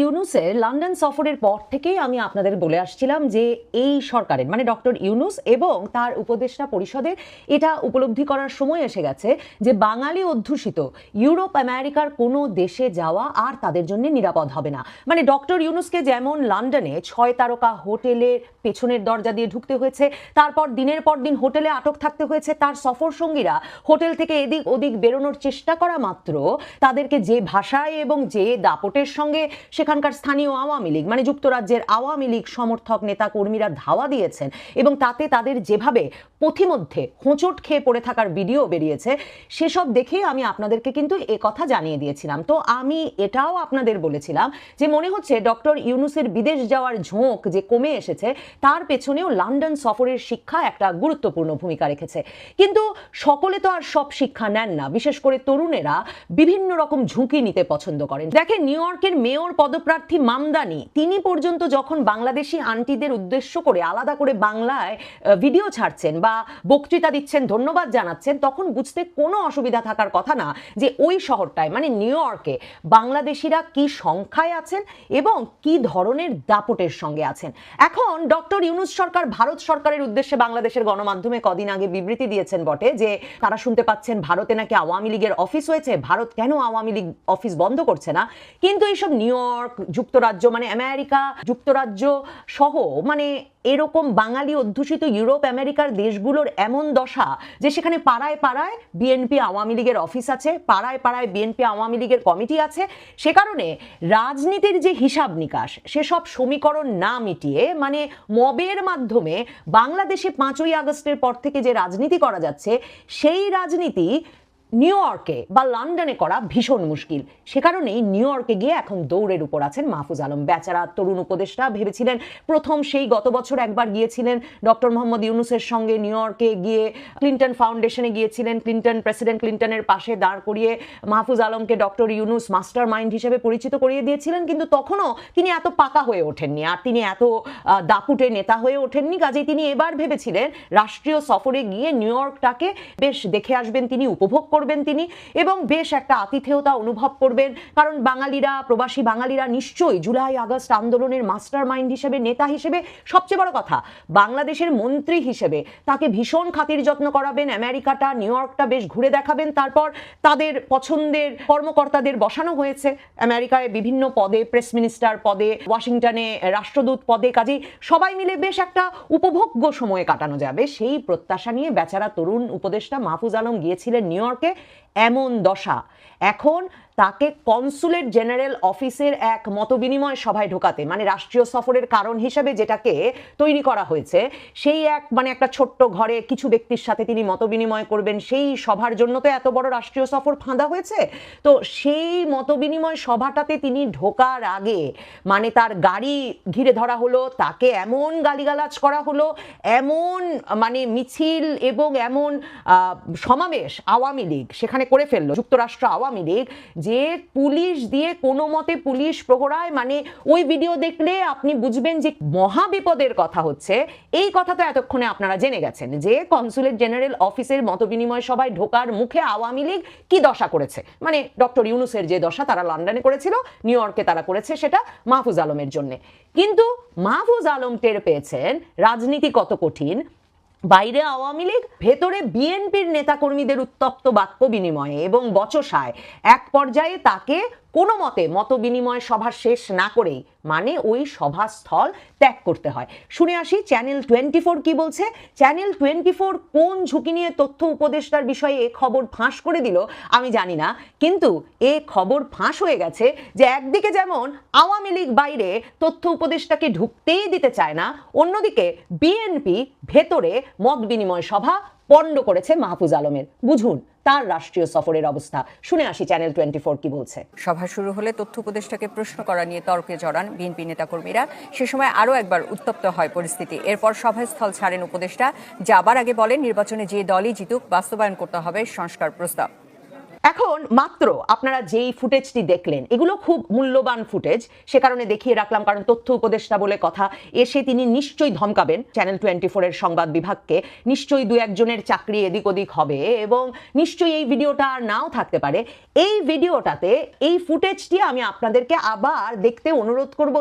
ইউনুসের লন্ডন সফরের পর থেকেই আমি আপনাদের বলে আসছিলাম যে এই সরকারের মানে ডক্টর ইউনুস এবং তার উপদেষ্টা পরিষদের এটা উপলব্ধি করার সময় এসে গেছে যে বাঙালি অধ্যুষিত ইউরোপ, আমেরিকার কোনো দেশে যাওয়া আর তাদের জন্য নিরাপদ হবে না। মানে ডক্টর ইউনুসকে যেমন লন্ডনে ছয় তারকা হোটেলের পেছনের দরজা দিয়ে ঢুকতে হয়েছে, তারপর দিনের পর দিন হোটেলে আটক থাকতে হয়েছে, তার সফর সঙ্গীরা হোটেল থেকে এদিক ওদিক বেরোনোর চেষ্টা করা মাত্র তাদেরকে যে ভাষায় এবং যে দাপটের সঙ্গে সেখানকার স্থানীয় আওয়ামী লীগ মানে যুক্তরাজ্যের আওয়ামী লীগ সমর্থক নেতা কর্মীরা ধাওয়া দিয়েছেন এবং তাতে তাদের যেভাবে পথিমধ্যে হোঁচট খেয়ে পড়ে থাকার ভিডিও বেরিয়েছে, সেসব দেখেই আমি আপনাদেরকে কিন্তু এ কথা জানিয়ে দিয়েছিলাম। তো আমি এটাও আপনাদের বলেছিলাম যে মনে হচ্ছে ডক্টর ইউনুসের বিদেশ যাওয়ার ঝোঁক যে কমে এসেছে, তার পেছনেও লন্ডন সফরের শিক্ষা একটা গুরুত্বপূর্ণ ভূমিকা রেখেছে। কিন্তু সকলে তো আর সব শিক্ষা নেন না, বিশেষ করে তরুণেরা বিভিন্ন রকম ঝুঁকি নিতে পছন্দ করেন। দেখেন, নিউ ইয়র্কের মেয়র পদপ্রার্থী মামদানি, তিনি পর্যন্ত যখন বাংলাদেশি আন্টিদের উদ্দেশ্য করে আলাদা করে বাংলায় ভিডিও ছাড়ছেন বা বক্তৃতা দিচ্ছেন, ধন্যবাদ জানাচ্ছেন, তখন বুঝতে কোনো অসুবিধা থাকার কথা না যে ওই শহরটায় মানে নিউ ইয়র্কে, বাংলাদেশিরা কি সংখ্যায় আছেন এবং কি ধরনের দাপটের সঙ্গে আছেন। এখন ডক্টর ইউনুস সরকার ভারত সরকারের উদ্দেশ্যে বাংলাদেশের গণমাধ্যমে কদিন আগে বিবৃতি দিয়েছেন বটে যে তারা শুনতে পাচ্ছেন ভারতে নাকি আওয়ামী লীগের অফিস হয়েছে, ভারত কেন আওয়ামী লীগ অফিস বন্ধ করছে না? কিন্তু এইসব নিউ ইয়র্ক যুক্তরাজ্য মানে আমেরিকা, যুক্তরাজ্য সহ মানে এরকম বাঙালি অধ্যুষিত ইউরোপ, আমেরিকার দেশগুলোর এমন দশা যে সেখানে পাড়ায় পাড়ায় বিএনপি আওয়ামী লীগের অফিস আছে, পাড়ায় পাড়ায় বিএনপি আওয়ামী লীগের কমিটি আছে। সে কারণে রাজনীতির যে হিসাব নিকাশ, সেসব সমীকরণ না মিটিয়ে মানে মবের মাধ্যমে বাংলাদেশে পাঁচই আগস্টের পর থেকে যে রাজনীতি করা যাচ্ছে, সেই রাজনীতি নিউ ইয়র্কে বা লন্ডনে করা ভীষণ মুশকিল। সে কারণেই নিউ ইয়র্কে গিয়ে এখন দৌড়ের উপর আছেন মাহফুজ আলম। বেচারা তরুণ উপদেষ্টা ভেবেছিলেন প্রথম সেই গত বছর একবার গিয়েছিলেন ডক্টর মোহাম্মদ ইউনুসের সঙ্গে নিউ ইয়র্কে গিয়ে ক্লিন্টন ফাউন্ডেশনে গিয়েছিলেন। ক্লিন্টন প্রেসিডেন্ট ক্লিন্টনের পাশে দাঁড় করিয়ে মাহফুজ আলমকে ডক্টর ইউনুস মাস্টার মাইন্ড হিসেবে পরিচিত করিয়ে দিয়েছিলেন, কিন্তু তখনও তিনি এত পাকা হয়ে ওঠেননি। আর তিনি এত দাপুটে নেতা হয়ে ওঠেননি। কাজেই তিনি এবার ভেবেছিলেন রাষ্ট্রীয় সফরে গিয়ে নিউ ইয়র্কটাকে বেশ দেখে আসবেন, তিনি উপভোগ করবেন তিনি এবং বেশ একটা আতিথেয়তা অনুভব করবেন। কারণ বাঙালিরা, প্রবাসী বাঙালিরা নিশ্চয়ই জুলাই, আগস্ট আন্দোলনের মাস্টার মাইন্ড হিসেবে, নেতা হিসেবে সবচেয়ে বড় কথা, বাংলাদেশের মন্ত্রী হিসেবে তাকে ভীষণ খাতির যত্ন করাবেন। আমেরিকাটা, নিউ ইয়র্কটা বেশ ঘুরে দেখাবেন। তারপর তাদের পছন্দের কর্মকর্তাদের বসানো হয়েছে। আমেরিকায় বিভিন্ন পদে, প্রেস মিনিস্টার পদে, ওয়াশিংটনে রাষ্ট্রদূত পদে, কাজেই সবাই মিলে বেশ একটা উপভোগ্য সময়ে কাটানো যাবে। সেই প্রত্যাশা নিয়ে বেচারা তরুণ উপদেষ্টা মাহফুজ আলম গিয়েছিলেন নিউ ইয়র্কে। এমন দশা। এখন তাকে কনসুলেট জেনারেল অফিসের এক মতবিনিময় সভায় ঢোকাতে মানে রাষ্ট্রীয় সফরের কারণ হিসেবে যেটাকে তৈরি করা হয়েছে, সেই এক মানে একটা ছোট্ট ঘরে কিছু ব্যক্তির সাথে তিনি মতবিনিময় করবেন, সেই সভার জন্য তো এত বড় রাষ্ট্রীয় সফর ফাঁদা হয়েছে? তো সেই মতবিনিময় সভাটাতে তিনি ঢোকার আগে মানে তার গাড়ি ঘিরে ধরা হলো, তাকে এমন গালিগালাজ করা হলো, এমন মানে মিছিল এবং এমন সমাবেশ আওয়ামী লীগ সেখানে করে ফেলল, যুক্তরাষ্ট্র আওয়ামী লীগ যে পুলিশ দিয়ে কোনো মতে পুলিশ প্রহরায় মানে ওই ভিডিও দেখলে আপনি বুঝবেন যে মহা বিপদের কথা হচ্ছে। এই কথা তো এতক্ষণে আপনারা জেনে গেছেন যে কনসুলেট জেনারেল অফিসের মতবিনিময় সভায় ঢোকার মুখে আওয়ামী লীগ কি দশা করেছে? মানে ডক্টর ইউনুসের যে দশা, তারা লন্ডনে করেছিল নিউ ইয়র্কে তারা করেছে সেটা মাহফুজ আলমের জন্য। কিন্তু মাহফুজ আলম টের পেয়েছেন রাজনীতি কত কঠিন বাইরে আওয়ামী লীগ, ভেতরে বিএনপির নেতাকর্মীদের উত্তপ্ত বাক্য বিনিময়ে এবং বচসায়। এক পর্যায়ে তাকে কোনো মতে মত বিনিময় সভা শেষ না করেই মানে ওই সভাস্থল ত্যাগ করতে হয়। শুনে আসি চ্যানেল টোয়েন্টি ফোর কি বলছে? চ্যানেল টোয়েন্টি ফোর কোন ঝুঁকি নিয়ে তথ্য উপদেষ্টার বিষয়ে এ খবর ফাঁস করে দিল, আমি জানি না। কিন্তু এ খবর ফাঁস হয়ে গেছে যে একদিকে যেমন আওয়ামী লীগ বাইরে তথ্য উপদেষ্টাকে ঢুকতেই দিতে চায় না, অন্যদিকে বিএনপি ভেতরে মত বিনিময় সভা পণ্ড করেছে মাহফুজ আলমের। বুঝুন, তার রাষ্ট্রীয় সফরের অবস্থা। শুনে আসি চ্যানেল টোয়েন্টি ফোর কি বলছে। সভা শুরু হলে তথ্য উপদেষ্টাকে প্রশ্ন করা নিয়ে তর্কে জড়ান বিএনপি নেতাকর্মীরা। সে সময় আরও একবার উত্তপ্ত হয় পরিস্থিতি। এরপর সভাস্থল ছাড়েন উপদেষ্টা। যাবার আগে বলেন, নির্বাচনে যে দলই জিতুক, বাস্তবায়ন করতে হবে সংস্কার প্রস্তাব। এখন মাত্র আপনারা যেই ফুটেজটি দেখলেন, এগুলো খুব মূল্যবান ফুটেজ, সে কারণে দেখিয়ে রাখলাম, কারণ তথ্য উপদেষ্টা বলে কথা, এসে তিনি নিশ্চয়ই ধমকাবেন চ্যানেল টোয়েন্টি ফোরের সংবাদ বিভাগকে, নিশ্চয়ই দু একজনের চাকরি এদিক ওদিক হবে, এবং নিশ্চয়ই এই ভিডিওটা আর নাও থাকতে পারে। এই ভিডিওটাতে, এই ফুটেজটি আমি আপনাদেরকে আবার দেখতে অনুরোধ করব